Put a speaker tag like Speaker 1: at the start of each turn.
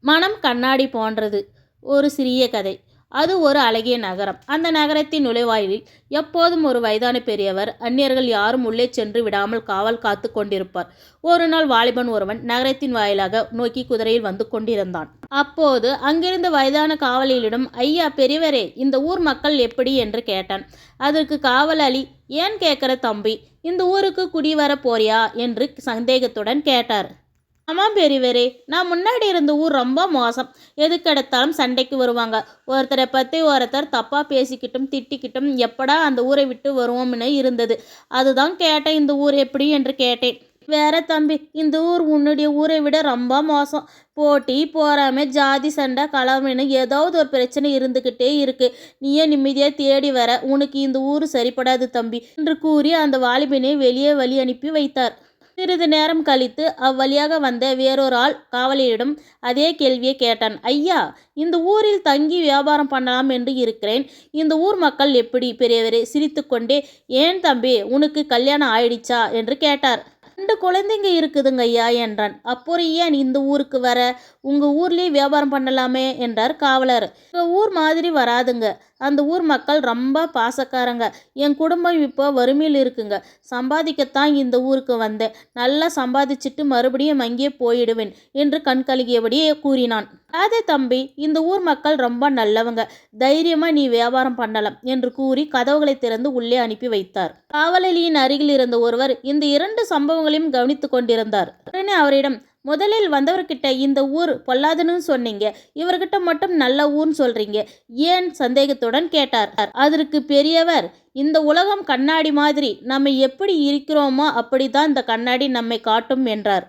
Speaker 1: மனம் கண்ணாடி போன்றது. ஒரு சிறிய கதை. அது ஒரு அழகிய நகரம். அந்த நகரத்தின் நுழைவாயிலில் எப்போதும் ஒரு வயதான பெரியவர் அந்நியர்கள் யாரும் உள்ளே சென்று விடாமல் காவல் காத்து கொண்டிருப்பார். ஒரு நாள் வாலிபன் ஒருவன் நகரத்தின் வாயிலாக நோக்கி குதிரையில் வந்து கொண்டிருந்தான். அப்போது அங்கிருந்த வயதான காவலியிடம் ஐயா பெரியவரே இந்த ஊர் மக்கள் எப்படி? என்று கேட்டான். அதற்கு காவலாளி ஏன் கேட்குற தம்பி? இந்த ஊருக்கு குடி வர போறியா? என்று சந்தேகத்துடன் கேட்டார். ஆமாம் பெரியவரே நான் முன்னாடி இருந்த ஊர் ரொம்ப மோசம். எதுக்கெடுத்தாலும் சண்டைக்கு வருவாங்க. ஒருத்தரை பற்றி ஒருத்தர் தப்பாக பேசிக்கிட்டும் திட்டிக்கிட்டும் எப்படா அந்த ஊரை விட்டு வருவோம்னு இருந்தது. அதுதான் கேட்டேன் இந்த ஊர் எப்படி என்று கேட்டேன். வேற தம்பி இந்த ஊர் உன்னுடைய ஊரை விட ரொம்ப மோசம். போட்டி போறாம ஜாதி சண்டை கலவன்னு ஏதாவது ஒரு பிரச்சனை இருந்துக்கிட்டே இருக்கு. நீயே நிம்மதியாக தேடி வர. உனக்கு இந்த ஊர் சரிப்படாது தம்பி என்று கூறி அந்த வாலிபனை வெளியே வழி அனுப்பி வைத்தார். சிறிது நேரம் கழித்து அவ்வழியாக வந்த வேறொரு ஆள் காவலியிடம் அதே கேள்வியை கேட்டான். ஐயா இந்த ஊரில் தங்கி வியாபாரம் பண்ணலாம் என்று இருக்கிறேன். இந்த ஊர் மக்கள் எப்படி பெரியவரே சிரித்துக்கொண்டே ஏன் தம்பி உனக்கு கல்யாணம் ஆயிடுச்சா? என்று கேட்டார். ரெண்டு குழந்தைங்க இருக்குதுங்க ஐயா என்றான். அப்புறம் ஏன் இந்த ஊருக்கு வர? உங்கள் ஊர்லேயே வியாபாரம் பண்ணலாமே என்றார் காவலர். உங்கள் ஊர் மாதிரி வராதுங்க. அந்த ஊர் மக்கள் ரொம்ப பாசக்காரங்க. என் குடும்பம் இப்போ வறுமையில் இருக்குங்க. சம்பாதிக்கத்தான் இந்த ஊருக்கு வந்தேன். நல்லா சம்பாதிச்சிட்டு மறுபடியும் அங்கே போயிடுவேன் என்று கண்கலகியபடியே கூறினான். அதே தம்பி இந்த ஊர் மக்கள் ரொம்ப நல்லவங்க. தைரியமாக நீ வியாபாரம் பண்ணலாம் என்று கூறி கதவுகளை திறந்து உள்ளே அனுப்பி வைத்தார். காவலலியின் அருகில் இருந்த ஒருவர் இந்த இரண்டு சம்பவங்களையும் கவனித்து கொண்டிருந்தார். உடனே அவரிடம் முதலில் வந்தவர்கிட்ட இந்த ஊர் பொல்லாதுன்னு சொன்னீங்க. இவர்கிட்ட மட்டும் நல்ல ஊர்னு சொல்றீங்க. ஏன் சந்தேகத்துடன் கேட்டார். அதற்கு பெரியவர் இந்த உலகம் கண்ணாடி மாதிரி நம்ம எப்படி இருக்கிறோமோ அப்படிதான் இந்த கண்ணாடி நம்மை காட்டும் என்றார்.